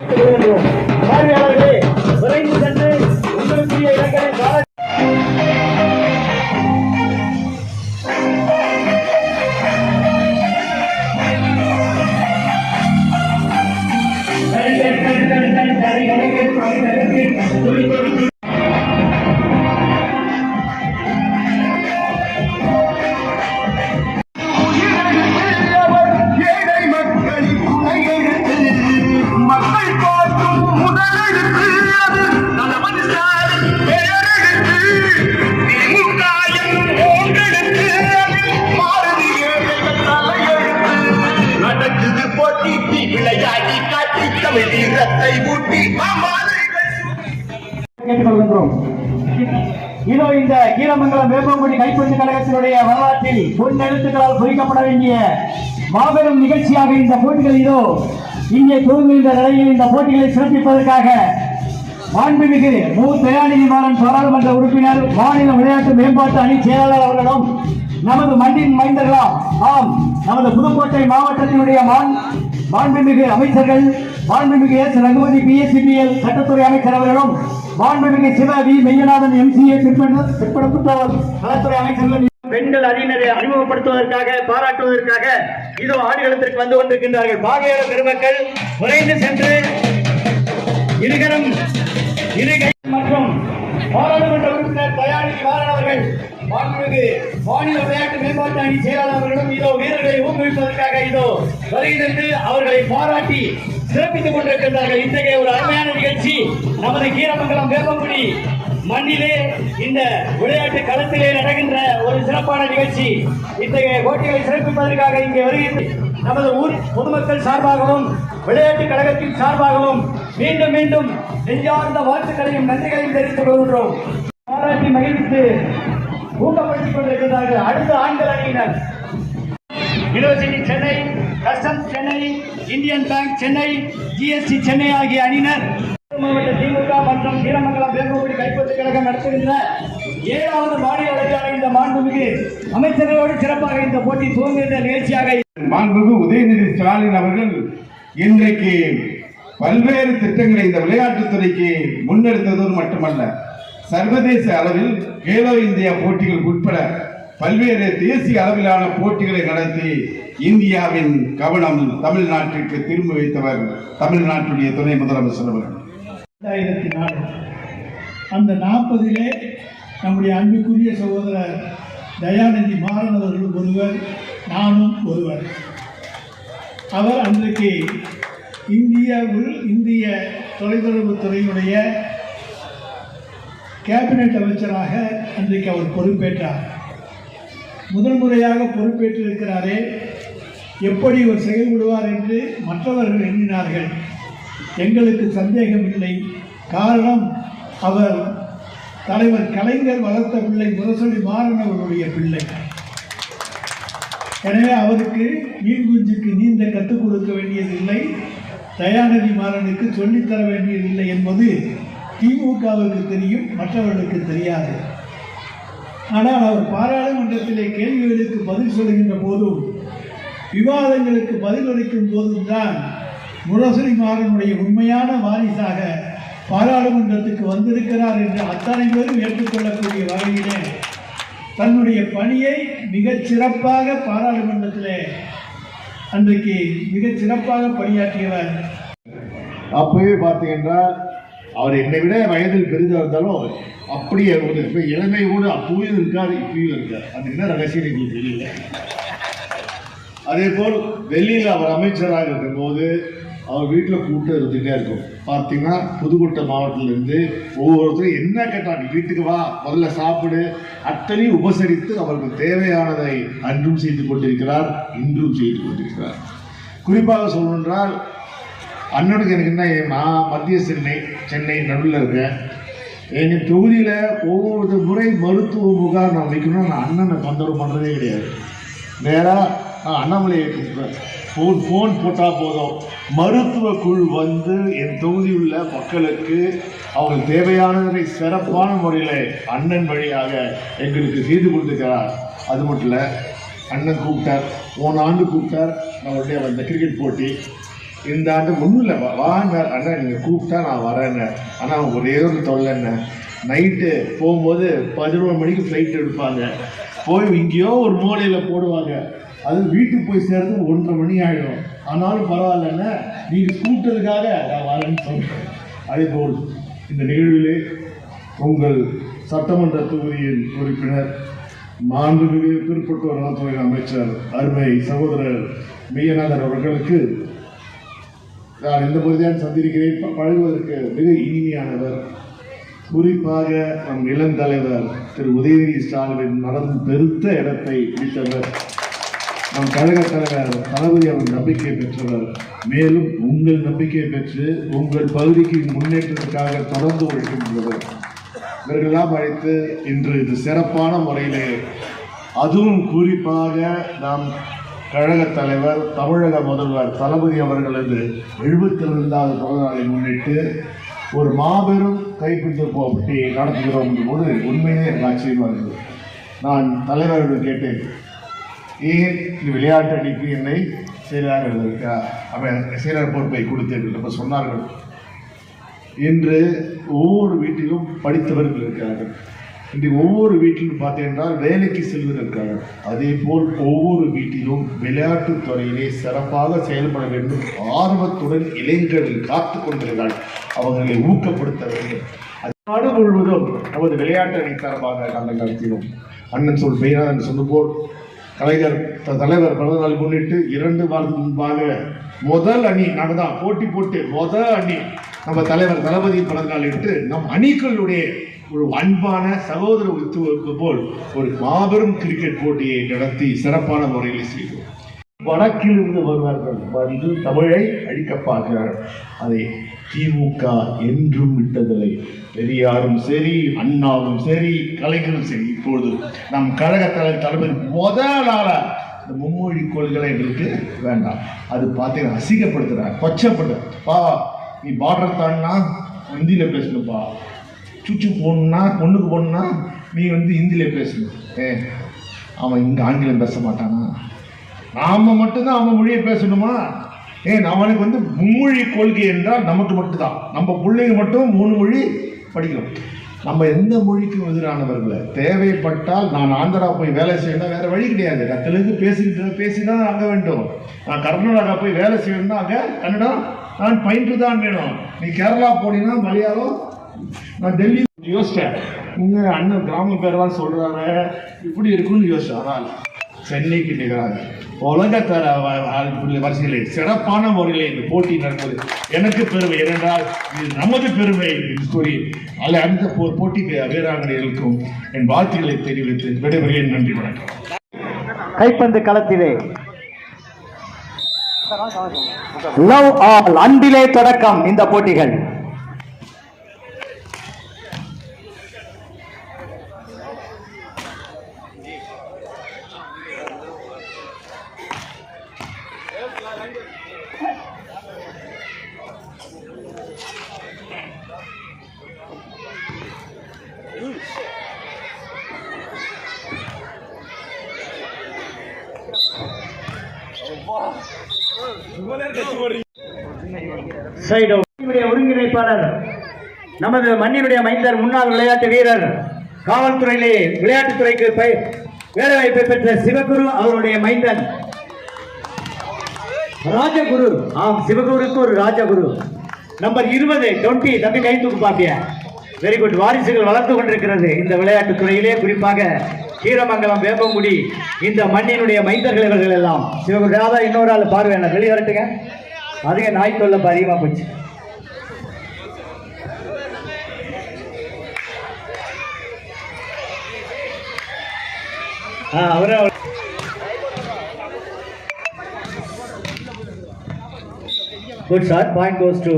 ಕೇನೋ ಕಾರ್ಯಗಳಿಗೆ இந்த வேப்பங்குடி கைப்பந்து கழகத்தினுடைய வரலாற்றில் பொன்னெழுத்துக்களால் குறிக்கப்பட வேண்டிய மாபெரும் நிகழ்ச்சியாக இந்த போட்டிகள் இதோ இங்கே துவங்குகின்ற நிலையில் இந்த போட்டிகளை சிறப்பிப்பதற்காக மாண்புமிகு மு. தயாநிதி மாறன் பாராளுமன்ற உறுப்பினர் மாநில விளையாட்டு மேம்பாட்டு அணி செயலாளர் அவர்களும் நமது மண்ணின் மைந்தர்களாம். ஆம் நமது புதுக்கோட்டை மாவட்டத்தினுடைய மாண் மாண்புமிகு அமைச்சர்கள் மாண்புமிகு எஸ். ரகுபதி பிஎஸ்சிபிஎல் சட்டத்துறை அமைச்சர் அவர்களும் மாண்புமிகு சிவாவி மெய்யநாதன் எம்சிஏ பிற்படுத்தவர் நலத்துறை அமைச்சர்கள் பெண்கள் அணியினரை அறிமுகப்படுத்துவதற்காக பாராட்டுவதற்காக இதோ ஆடுகளத்திற்கு வந்து கொண்டிருக்கின்றார்கள். பாகையோர பெருமக்கள் விரைந்து சென்று இருகரம் இருகை மற்றும் பாராளுமன்ற உறுப்பினர் தயாநிதி மாறன் அவர்கள் மாண்புமிகு மாநில விளையாட்டு மேம்பாட்டு அணி செயலாளர்களும் இதோ வீரர்களை ஊக்குவிப்பதற்காக இதோ வருகிறது அவர்களை பாராட்டி சிறப்பித்துக் கொண்டிருக்கின்றார்கள். இத்தகைய ஒரு அருமையான நிகழ்ச்சி நமது கீரமங்கலம் வேப்பங்குடி மண்ணிலே இந்த விளையாட்டு களத்திலே நடக்கின்ற ஒரு சிறப்பான நிகழ்ச்சி. இத்தகைய போட்டிகளை சிறப்பிப்பதற்காக இங்கே வருகின்ற நமது ஊர் பொதுமக்கள் சார்பாகவும் விளையாட்டு கழகத்தின் சார்பாகவும் மீண்டும் மீண்டும் நெஞ்சார்ந்த வாழ்த்துக்களையும் நன்றிகளையும் தெரிவித்துக் கொள்கின்றோம். பாராட்டி மகிழ்வித்து ஊக்கப்படுத்திக் கொண்டிருக்கிறார்கள் அடுத்த ஆண்கள் அணியினர். University Chennai customs Chennai Indian bank Chennai GST Chennai ஆகிய அணியினர் மாவட்ட திமுக மற்றும் கீரமங்கலம் வேம்புகுடி கைப்பற்று கழகம் நடத்துகின்ற ஏழாவது மாநில அளவிலான இந்த மாண்புமிகு அமைச்சர்களோடு சிறப்பாக இந்த போட்டி துவங்குகின்ற நிகழ்ச்சியாக மாண்புமிகு உதயநிதி ஸ்டாலின் அவர்கள் இன்றைக்கு பல்வேறு திட்டங்களை இந்த விளையாட்டுத்துறைக்கு முன்னெடுத்ததோடு மட்டுமல்ல சர்வதேச அளவில் கேலோ இந்தியா போட்டிகள் உட்பட பல்வேறு தேசிய அளவிலான போட்டிகளை நடத்தி இந்தியாவின் கவனம் தமிழ்நாட்டிற்கு திரும்ப வைத்தவர் தமிழ்நாட்டுடைய துணை முதலமைச்சர் அவர் ரெண்டாயிரத்தி நாலு. அந்த நாற்பதிலே நம்முடைய அன்புக்குரிய சகோதரர் தயாநிதி மாறன் அவர்கள் ஒருவர் நானும் ஒருவர். அவர் அன்றைக்கு இந்தியாவில் இந்திய தொலைத்தொடர்புத் துறையினுடைய கேபினட் அமைச்சராக அன்றைக்கு அவர் பொறுப்பேற்றார். முதல் முறையாக பொறுப்பேற்றிருக்கிறாரே எப்படி இவர் செயல்படுவார் என்று மற்றவர்கள் எண்ணினார்கள். எங்களுக்கு சந்தேகம் இல்லை காரணம் அவர் தலைவர் கலைஞர் வளர்த்த பிள்ளை முரசொலி மாறன் அவருடைய பிள்ளை. எனவே அவருக்கு மீன் குஞ்சுக்கு நீந்த கற்றுக் கொடுக்க வேண்டியதில்லை. தயாநிதி மாறனுக்கு சொல்லித்தர வேண்டியதில்லை என்பது திமுகவுக்கு தெரியும் மற்றவர்களுக்கு தெரியாது. ஆனால் அவர் பாராளுமன்றத்திலே கேள்விகளுக்கு பதில் சொல்கின்ற போதும் விவாதங்களுக்கு பதிலளிக்கும் போதுதான் முரசொலி மாறனுடைய உண்மையான வாரிசாக பாராளுமன்றத்துக்கு வந்திருக்கிறார் என்று அத்தனை பேரும் ஏற்றுக்கொள்ளக்கூடிய வகையிலே தன்னுடைய பணியை மிகச் சிறப்பாக பாராளுமன்றத்திலே அன்றைக்கு மிகச் சிறப்பாக பணியாற்றியவர். அப்பவே பார்த்தீங்கன்றால் அவர் என்னை விட வயதில் பெரிதாக இருந்தாலும் அப்படியே ஒரு இப்ப இளமையோடு அப்பவும் இருக்காரு இப்பயும் இருக்கார். அது என்ன ரகசியம் எங்களுக்கு தெரியல. அதே போல் வெளியில் அவர் அமைச்சராக இருக்கும்போது அவர் வீட்டில் கூட்டம் இருந்துகிட்டே இருக்கும். பார்த்தீங்கன்னா புதுக்கோட்டை மாவட்டத்திலேருந்து ஒவ்வொருத்தரும் என்ன கேட்டாங்க வீட்டுக்கு வா முதல்ல சாப்பிடு அத்தனையும் உபசரித்து அவருக்கு தேவையானதை அன்றும் செய்து கொண்டிருக்கிறார் இன்றும் செய்து கொண்டிருக்கிறார். குறிப்பாக சொல்லணுன்றால் அண்ணனுக்கு எனக்கு என்ன நான் மத்திய சென்னை சென்னை நடுவில் இருக்கேன். எங்கள் தொகுதியில் ஒவ்வொரு முறை மருத்துவ முகாம் நான் வைக்கணும்னு நான் அண்ணனை தொந்தரவு பண்ணுறதே கிடையாது. நேராக அண்ணாமலையை ஃபோன் ஃபோன் போட்டால் போதும். மருத்துவ குழு வந்து என் தொகுதியுள்ள உள்ள மக்களுக்கு அவங்களுக்கு தேவையானதை சிறப்பான முறையில் அண்ணன் வழியாக எங்களுக்கு செய்து கொடுத்துக்கிறார். அது மட்டும் இல்லை அண்ணன் கூப்பிட்டார். போன ஆண்டு கூப்பிட்டார். நம்மளுடைய அந்த கிரிக்கெட் போட்டி. இந்த ஆண்டு ஒன்றும் இல்லை. வாங்க அண்ணா நீங்கள் கூப்பிட்டா நான் வரேங்க ஆனால் ஒரே ஒரு தொல்லைண்ண நைட்டு போகும்போது பதினோரு மணிக்கு ஃப்ளைட் எடுப்பாங்க. போய் எங்கேயோ ஒரு மூலையில் போடுவாங்க. அது வீட்டுக்கு போய் சேர்ந்து ஒன்றரை மணி ஆகிடும் ஆனாலும் பரவாயில்லன்னு நீங்கள் கூப்பிட்டதுக்காக நான் வரேன்னு சொல்கிறேன் அதேபோல் இந்த நிகழ்விலே உங்கள் சட்டமன்ற தொகுதியின் உறுப்பினர் மாண்புமிகு பிற்பட்டோர் நலத்துறை அமைச்சர் அருமை சகோதரர் மெய்யநாதன் அவர்களுக்கு நான் இந்த பகுதியாக சந்திருக்கிறேன். ப- பழகுவதற்கு மிக இனிமையானவர். குறிப்பாக நம் இளந்தலைவர் திரு உதயநிதி ஸ்டாலின் மனம் பெருத்த இடத்தை பிடித்தவர். நம் கழக தலைவர் தளபதி அவர் நம்பிக்கை பெற்றவர். மேலும் உங்கள் நம்பிக்கை பெற்று உங்கள் பகுதிக்கு முன்னேற்றத்துக்காக தொடர்ந்து உழைக்கின்றவர் இவர்களெல்லாம் அழைத்து இன்று இது சிறப்பான முறையிலே அதுவும் குறிப்பாக நாம் கழக தலைவர் தமிழக முதல்வர் தளபதி அவர்களது எழுபத்தி ரெண்டாவது பிறந்த நாளை முன்னிட்டு ஒரு மாபெரும் கைப்பிடித்த போட்டியை நடத்துகிறோம் போது உண்மையிலே எனக்கு ஆச்சரியமாக இருந்தது நான் தலைவர்கள் கேட்டேன். ஏன் இந்த விளையாட்டு அணிக்கு என்னை செயலாளர் இருக்கா அவன் செயலர் பொறுப்பை கொடுத்தேன் என்று சொன்னார்கள். இன்று ஒவ்வொரு வீட்டிலும் படித்தவர்கள் இருக்கிறார்கள். இன்று ஒவ்வொரு வீட்டிலும் பார்த்தீங்கன்னா வேலைக்கு செல்வர் இருக்கிறார்கள். அதே போல் ஒவ்வொரு வீட்டிலும் விளையாட்டுத் துறையிலே சிறப்பாக செயல்பட வேண்டும். ஆர்வத்துடன் இளைஞர்கள் காத்து கொண்டிருக்கிறார்கள் அவர்களை ஊக்கப்படுத்த வேண்டும். நாடு முழுவதும் நமது விளையாட்டு அணி சார்பாக நாங்கள் நடத்தினோம். அண்ணன் சொல் பெய்யாதன் சொன்ன போல் கலைஞர் தலைவர் பிறந்த நாள் முன்னிட்டு இரண்டு வாரத்துக்கு முன்பாக முதல் அணி நாங்கள் தான் போட்டி போட்டு முதல் அணி நம்ம தலைவர் தளபதி பிறந்த நாள் இட்டு நம் அணிகளுடைய ஒரு அன்பான சகோதர உத்துவக்கு போல் ஒரு மாபெரும் கிரிக்கெட் போட்டியை நடத்தி சிறப்பான முறையில் செய்தோம். வடக்கிலிருந்து வருவார்கள். வந்து தமிழை அழிக்க பார்க்கிறார்கள் அதை திமுக என்றும் விட்டதில்லை. பெரியாரும் சரி அண்ணாவும் சரி கலைஞரும் சரி. இப்பொழுது நம் கழக தலைவர் தளபதி முதலாள இந்த மும்மொழி கொள்கை எங்களுக்கு வேண்டாம். அது பார்த்தீங்கன்னா அசிங்கப்படுத்துறார் கொச்சப்படுத்துறார். பா நீ பார்டர் தாண்டினா ஹிந்தியில் பேசணும்ப்பா சுச்சு போகணுன்னா பொண்ணுக்கு போகணுன்னா நீ வந்து ஹிந்தியில் பேசணும். ஏ அவன் இங்கே ஆங்கிலம் பேச மாட்டானா? நாம் மட்டும்தான் அவன் மொழியை பேசணுமா? ஏன் அவனுக்கு வந்து மும்மொழி கொள்கை என்றால் நமக்கு மட்டும்தான். நம்ம பிள்ளைங்க மட்டும் மூணு மொழி படிக்கணும் நம்ம எந்த மொழிக்கும் எதிரானவர்களை? தேவைப்பட்டால் நான் ஆந்திரா போய் வேலை செய்யணும் வேறு வழி கிடையாது. நான் தெலுங்கு பேசி தான் அங்க வேண்டும். நான் கர்நாடகா போய் வேலை செய்யணும்னா அங்கே கன்னடம் நான் பயின்று தான் வேணும். நீ கேரளா போனீங்கன்னா மலையாளம் நான் டெல்லி யோசிச்சேன். இங்கே அண்ணன் கிராம பேரெல்லாம் சொல்கிறாரு இப்படி இருக்குன்னு யோசிச்சேன். ஆனால் சென்னைக்கு நிகராக உலகத்தர வரிசையில் சிறப்பான முறையில் இந்த போட்டி நடந்தது எனக்கு பெருமை. ஏனென்றால் இது நமது பெருமை என்று கூறி அல்ல அந்த போ- போட்டி வீராங்கனைகளுக்கும் என் வாழ்த்துக்களை தெரிவித்து விடைபெறுகிறேன். நன்றி வணக்கம். கைப்பந்து களத்திலே. லவ் ஆல் அன்பிலே தொடக்கம் இந்த போட்டிகள். ஒருங்கிணைப்பாளர் நமது மண்ணினுடைய மைந்தர் முன்னாள் விளையாட்டு வீரர் காவல்துறையிலே விளையாட்டுத்துறைக்கு வேலை வேலைவாய்ப்பை பெற்ற சிவகுரு அவருடைய மைந்தன். ராஜகுரு. ஆம் சிவகுருக்கு ஒரு ராஜகுரு. நம்பர் இருபது டுவெண்ட்டி தம்பி கை தூக்கு பாப்பிய. வெரி குட் வாரிசுகள் வளர்ந்து கொண்டிருக்கிறது இந்த விளையாட்டுத் துறையிலே. குறிப்பாக கீரமங்கலம் வேப்பங்குடி இந்த மண்ணினுடைய மைந்தர்கள் இவர்கள் எல்லாம் சிவகுரு ராதா இன்னொரு ஆள் பார்வையான வெளியே வரட்டுங்க. அதுங்க நாய் தொல்லை அதிகமாக போச்சு. ஆ அவரே good sir point goes to